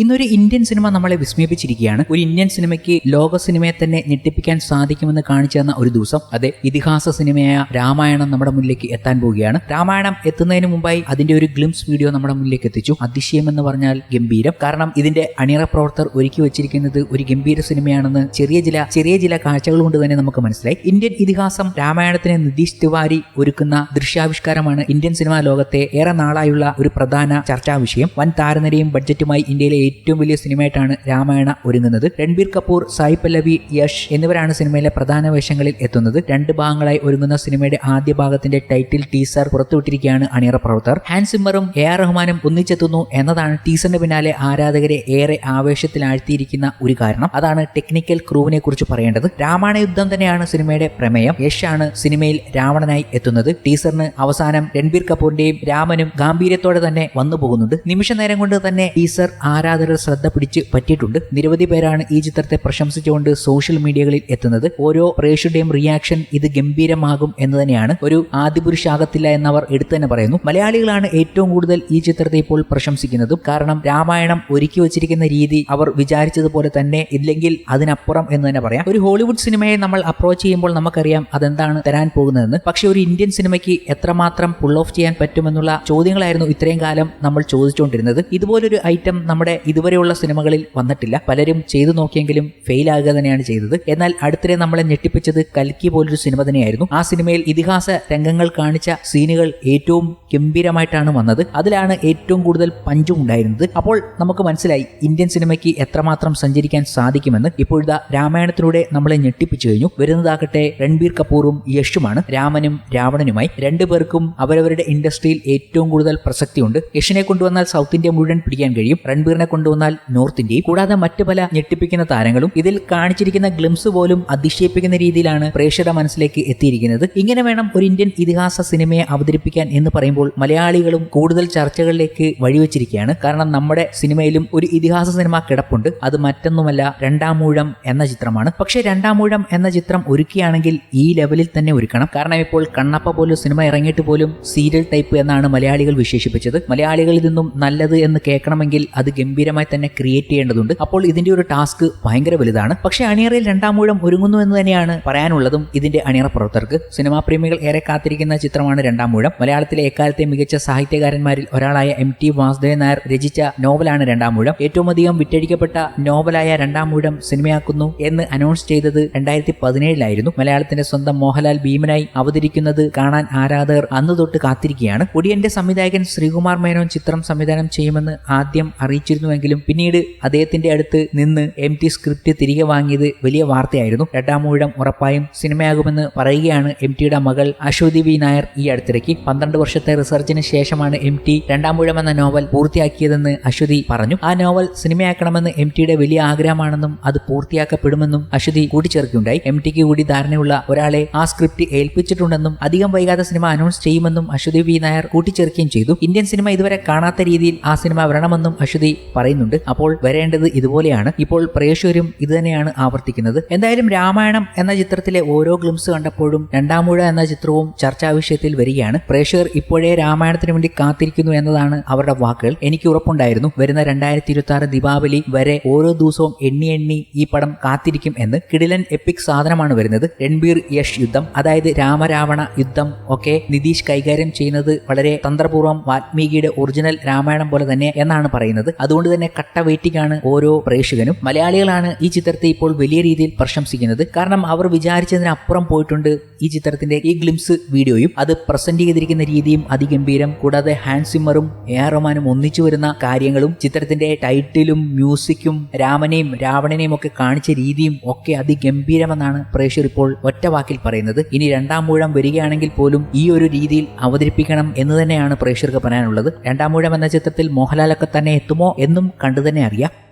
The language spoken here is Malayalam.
ഇന്നൊരു ഇന്ത്യൻ സിനിമ നമ്മളെ വിസ്മയിപ്പിച്ചിരിക്കുകയാണ്. ഒരു ഇന്ത്യൻ സിനിമയ്ക്ക് ലോക സിനിമയെ തന്നെ ഞെട്ടിപ്പിക്കാൻ സാധിക്കുമെന്ന് കാണിച്ചു തന്ന ഒരു ദിവസം അതെ ഇതിഹാസ സിനിമയായ രാമായണം നമ്മുടെ മുന്നിലേക്ക് എത്താൻ പോവുകയാണ്. രാമായണം എത്തുന്നതിന് മുമ്പായി അതിന്റെ ഒരു ഗ്ലിംസ് വീഡിയോ നമ്മുടെ മുന്നിലേക്ക് എത്തിച്ചു. അതിശയം എന്ന് പറഞ്ഞാൽ ഗംഭീരം. കാരണം ഇതിന്റെ അണിയറ പ്രവർത്തകർ ഒരുക്കി വെച്ചിരിക്കുന്നത് ഒരു ഗംഭീര സിനിമയാണെന്ന് ചെറിയ ചില ചെറിയ ചില കാഴ്ചകൾ കൊണ്ട് തന്നെ നമുക്ക് മനസ്സിലായി. ഇന്ത്യൻ ഇതിഹാസം രാമായണത്തിന് നിതീഷ് തിവാരി ഒരുക്കുന്ന ദൃശ്യാവിഷ്കാരമാണ് ഇന്ത്യൻ സിനിമാ ലോകത്തെ ഏറെ നാളായുള്ള ഒരു പ്രധാന ചർച്ചാ വിഷയം. വൻ താരനിരയും ബഡ്ജറ്റുമായി ഇന്ത്യയിലെ ഏറ്റവും വലിയ സിനിമയായിട്ടാണ് രാമായണ ഒരുങ്ങുന്നത്. രൺബീർ കപൂർ സായി പല്ലവി യഷ് എന്നിവരാണ് സിനിമയിലെ പ്രധാന വേഷങ്ങളിൽ എത്തുന്നത്. രണ്ട് ഭാഗങ്ങളായി ഒരുങ്ങുന്ന സിനിമയുടെ ആദ്യ ഭാഗത്തിന്റെ ടൈറ്റിൽ ടീസർ പുറത്തുവിട്ടിരിക്കുകയാണ് അണിയറ പ്രവർത്തകർ. ഹാൻസിമ്മറും എ ആർ റഹ്മാനും ഒന്നിച്ചെത്തുന്നു എന്നതാണ് ടീസറിന് പിന്നാലെ ആരാധകരെ ഏറെ ആവേശത്തിലാഴ്ത്തിയിരിക്കുന്ന ഒരു കാരണം. അതാണ് ടെക്നിക്കൽ ക്രൂവിനെ കുറിച്ച് പറയേണ്ടത്. രാമായണ യുദ്ധം തന്നെയാണ് സിനിമയുടെ പ്രമേയം. യഷ് ആണ് സിനിമയിൽ രാവണനായി എത്തുന്നത്. ടീസറിന് അവസാനം രൺബീർ കപൂറിന്റെയും രാമനും ഗാംഭീര്യത്തോടെ തന്നെ വന്നു പോകുന്നുണ്ട് നിമിഷ നേരം കൊണ്ട് തന്നെ ടീസർ ആരാധകരുടെ ശ്രദ്ധ പിടിച്ച് പറ്റിയിട്ടുണ്ട്. നിരവധി പേരാണ് ഈ ചിത്രത്തെ പ്രശംസിച്ചുകൊണ്ട് സോഷ്യൽ മീഡിയകളിൽ എത്തുന്നത്. ഓരോ പ്രേക്ഷയുടെയും റിയാക്ഷൻ ഇത് ഗംഭീരമാകും എന്ന് തന്നെയാണ്. ഒരു ആദിപുരുഷാകത്തില്ല എന്നവർ എടുത്തു തന്നെ പറയുന്നു. മലയാളികളാണ് ഏറ്റവും കൂടുതൽ ഈ ചിത്രത്തെ ഇപ്പോൾ പ്രശംസിക്കുന്നതും. കാരണം രാമായണം ഒരുക്കി വച്ചിരിക്കുന്ന രീതി അവർ വിചാരിച്ചതുപോലെ തന്നെ ഇല്ലെങ്കിൽ അതിനപ്പുറം എന്ന് തന്നെ പറയാം. ഒരു ഹോളിവുഡ് സിനിമയെ നമ്മൾ അപ്രോച്ച് ചെയ്യുമ്പോൾ നമുക്കറിയാം അതെന്താണ് തരാൻ പോകുന്നതെന്ന്. പക്ഷേ ഒരു ഇന്ത്യൻ സിനിമയ്ക്ക് എത്രമാത്രം പുൾ ഓഫ് ചെയ്യാൻ പറ്റുമെന്നുള്ള ചോദ്യങ്ങളായിരുന്നു ഇത്രയും കാലം നമ്മൾ ചോദിച്ചുകൊണ്ടിരുന്നത്. ഇതുപോലൊരു ഐറ്റം നമ്മുടെ ഇതുവരെയുള്ള സിനിമകളിൽ വന്നിട്ടില്ല. പലരും ചെയ്തു നോക്കിയെങ്കിലും ഫെയിൽ ആകുക തന്നെയാണ് ചെയ്തത്. എന്നാൽ അടുത്തിടെ നമ്മളെ ഞെട്ടിപ്പിച്ചത് കൽക്കി പോലൊരു സിനിമ തന്നെയായിരുന്നു. ആ സിനിമയിൽ ഇതിഹാസ രംഗങ്ങൾ കാണിച്ച സീനുകൾ ഏറ്റവും ഗംഭീരമായിട്ടാണ് വന്നത്. അതിലാണ് ഏറ്റവും കൂടുതൽ പഞ്ചും ഉണ്ടായിരുന്നത്. അപ്പോൾ നമുക്ക് മനസ്സിലായി ഇന്ത്യൻ സിനിമയ്ക്ക് എത്രമാത്രം സഞ്ചരിക്കാൻ സാധിക്കുമെന്ന്. ഇപ്പോഴത്തെ രാമായണത്തിലൂടെ നമ്മളെ ഞെട്ടിപ്പിച്ചു കഴിഞ്ഞു. വരുന്നതാകട്ടെ രൺബീർ കപൂറും യഷുമാണ്. രാമനും രാവണനുമായി രണ്ടുപേർക്കും അവരവരുടെ ഇൻഡസ്ട്രിയിൽ ഏറ്റവും കൂടുതൽ പ്രസക്തിയുണ്ട്. യഷിനെ കൊണ്ടുവന്നാൽ സൗത്ത് ഇന്ത്യ മുഴുവൻ പിടിക്കാൻ കഴിയും. രൺബീറിനെ കൊണ്ടുവന്നാൽ നോർത്ത് ഇന്ത്യയും കൂടാതെ മറ്റു പല ഞെട്ടിപ്പിക്കുന്ന താരങ്ങളും ഇതിൽ കാണിച്ചിരിക്കുന്ന ഗ്ലിംസ് പോലും അതിശയിപ്പിക്കുന്ന രീതിയിലാണ് പ്രേക്ഷക മനസ്സിലേക്ക് എത്തിയിരിക്കുന്നത്. ഇങ്ങനെ വേണം ഒരു ഇന്ത്യൻ ഇതിഹാസ സിനിമയെ അവതരിപ്പിക്കാൻ എന്ന് പറയുമ്പോൾ മലയാളികളും കൂടുതൽ ചർച്ചകളിലേക്ക് വഴിവെച്ചിരിക്കുകയാണ്. കാരണം നമ്മുടെ സിനിമയിലും ഒരു ഇതിഹാസ സിനിമ കിടപ്പുണ്ട്. അത് മറ്റൊന്നുമല്ല രണ്ടാമൂഴം എന്ന ചിത്രമാണ്. പക്ഷേ രണ്ടാമൂഴം എന്ന ചിത്രം ഒരുക്കിയാണെങ്കിൽ ഈ ലെവലിൽ തന്നെ ഒരുക്കണം. കാരണം ഇപ്പോൾ കണ്ണപ്പ പോലും സിനിമ ഇറങ്ങിയിട്ട് പോലും സീരിയൽ ടൈപ്പ് എന്നാണ് മലയാളികൾ വിശേഷിപ്പിച്ചത്. മലയാളികളിൽ നിന്നും നല്ലത് എന്ന് കേൾക്കണമെങ്കിൽ അത് ഗംഭീരമായി തന്നെ ക്രിയേറ്റ് ചെയ്യേണ്ടതുണ്ട്. അപ്പോൾ ഇതിന്റെ ഒരു ടാസ്ക് ഭയങ്കര വലുതാണ്. പക്ഷേ അണിയറയിൽ രണ്ടാം മൂഴം ഒരുങ്ങുന്നു എന്ന് തന്നെയാണ് പറയാനുള്ളതും ഇതിന്റെ അണിയറ പ്രവർത്തകർക്ക്. സിനിമാ പ്രേമികൾ ഏറെ കാത്തിരിക്കുന്ന ചിത്രമാണ് രണ്ടാം മൂഴം. മലയാളത്തിലെ എക്കാലത്തെ മികച്ച സാഹിത്യകാരന്മാരിൽ ഒരാളായ എം ടി വാസുദേവൻ നായർ രചിച്ച നോവലാണ് രണ്ടാം മൂഴം. ഏറ്റവും അധികം വിറ്റഴിക്കപ്പെട്ട നോവലായ രണ്ടാം മൂഴം സിനിമയാക്കുന്നു എന്ന് അനൗൺസ് ചെയ്തത് രണ്ടായിരത്തി പതിനേഴിലായിരുന്നു മലയാളത്തിന്റെ സ്വന്തം മോഹൻലാൽ ഭീമനായി അവതരിക്കുന്നത് കാണാൻ ആരാധകർ അന്ന് തൊട്ട് കാത്തിരിക്കുകയാണ്. ഒടിയന്റെ സംവിധായകൻ ശ്രീകുമാർ മേനോൻ ചിത്രം സംവിധാനം ചെയ്യുമെന്ന് ആദ്യം അറിയിച്ചിരുന്നുവെങ്കിലും പിന്നീട് അദ്ദേഹത്തിന്റെ അടുത്ത് നിന്ന് എം ടി സ്ക്രിപ്റ്റ് തിരികെ വാങ്ങിയത് വലിയ വാർത്തയായിരുന്നു. രണ്ടാം മൂഴം ഉറപ്പായും സിനിമയാകുമെന്ന് പറയുകയാണ് എം ടിയുടെ മകൾ അശ്വതി വി നായർ ഈ അടുത്തിടയ്ക്ക്. പന്ത്രണ്ട് വർഷത്തെ റിസർച്ചിന് ശേഷമാണ് എം ടി രണ്ടാം മൂഴം എന്ന നോവൽ പൂർത്തിയാക്കിയതെന്ന് അശ്വതി പറഞ്ഞു. ആ നോവൽ സിനിമയാക്കണമെന്ന് എം ടിയുടെ വലിയ ആഗ്രഹമാണെന്നും അത് പൂർത്തിയാക്കപ്പെടുമെന്നും അശ്വതി കൂട്ടിച്ചേർക്കുകയുണ്ടായി. എം ടിക്ക് കൂടി ധാരണയുള്ള ഒരാളെ ആ സ്ക്രിപ്റ്റ് ഏൽപ്പിച്ചിട്ടുണ്ടെന്നും അധികം വൈകാതെ സിനിമ അനൗൺസ് ചെയ്യുമെന്നും അശ്വതി വി നായർ കൂട്ടിച്ചേർക്കുകയും ചെയ്തു. ഇന്ത്യൻ സിനിമ ഇതുവരെ കാണാത്ത രീതിയിൽ ആ സിനിമ വരണമെന്നും അശ്വതി പറയുന്നുണ്ട്. അപ്പോൾ വരേണ്ടത് ഇതുപോലെയാണ്. ഇപ്പോൾ പ്രേക്ഷകരും ഇത് തന്നെയാണ് ആവർത്തിക്കുന്നത്. എന്തായാലും രാമായണം എന്ന ചിത്രത്തിലെ ഓരോ ഗ്ലിംസ് കണ്ടപ്പോഴും രണ്ടാമൂഴ എന്ന ചിത്രവും ചർച്ചാ വിഷയത്തിൽ വരികയാണ്. പ്രേക്ഷകർ ഇപ്പോഴേ രാമായണത്തിന് വേണ്ടി കാത്തിരിക്കുന്നു എന്നതാണ് അവരുടെ വാക്കുകൾ. എനിക്ക് ഉറപ്പുണ്ടായിരുന്നു. വരുന്ന രണ്ടായിരത്തി ഇരുപത്തി ആറ് ദീപാവലി വരെ ഓരോ ദിവസവും എണ്ണി എണ്ണി ഈ പടം കാത്തിരിക്കും എന്ന്. കിടിലൻ എപ്പിക് സാധനമാണ് വരുന്നത്. രൺബീർ യഷ് യുദ്ധം. അതായത് രാമരാവണ യുദ്ധം. ഒക്കെ നിതീഷ് കൈകാര്യം ചെയ്യുന്നത് വളരെ തന്ത്രപൂർവം വാൽമീകിയുടെ ഒറിജിനൽ രാമായണം പോലെ തന്നെ എന്നാണ് പറയുന്നത്. അതുകൊണ്ട് തന്നെ കട്ട വെയിറ്റിംഗ് ആണ് ഓരോ പ്രേക്ഷകനും. മലയാളികളാണ് ഈ ചിത്രത്തെ ഇപ്പോൾ വലിയ രീതിയിൽ പ്രശംസിക്കുന്നത്. കാരണം അവർ വിചാരിച്ചതിനപ്പുറം പോയിട്ടുണ്ട് ഈ ചിത്രത്തിന്റെ ഈ ഗ്ലിംസ് വീഡിയോയും. അത് പ്രസന്റ് ചെയ്തിരിക്കുന്ന രീതിയും അതിഗംഭീരം. കൂടാതെ ഹാൻസിമറും എ ആർ റഹ്മാനും ഒന്നിച്ചു വരുന്ന കാര്യങ്ങളും ചിത്രത്തിന്റെ ടൈറ്റിലും മ്യൂസിക്കും രാമനെയും രാവണനെയും ഒക്കെ കാണിച്ച രീതിയും ഒക്കെ അതിഗംഭീരമെന്നാണ് പ്രേക്ഷകർ ഇപ്പോൾ ഒറ്റ വാക്കിൽ പറയുന്നത്. ഇനി രണ്ടാം മൂഴം വരികയാണെങ്കിൽ പോലും ഈ ഒരു രീതിയിൽ അവതരിപ്പിക്കണം എന്ന് തന്നെയാണ് പ്രേക്ഷകർക്ക് പറയാനുള്ളത്. രണ്ടാം മൂഴം എന്ന ചിത്രത്തിൽ മോഹൻലാലൊക്കെ തന്നെ എത്തുമോ എന്നും കണ്ടു തന്നെ അറിയാം.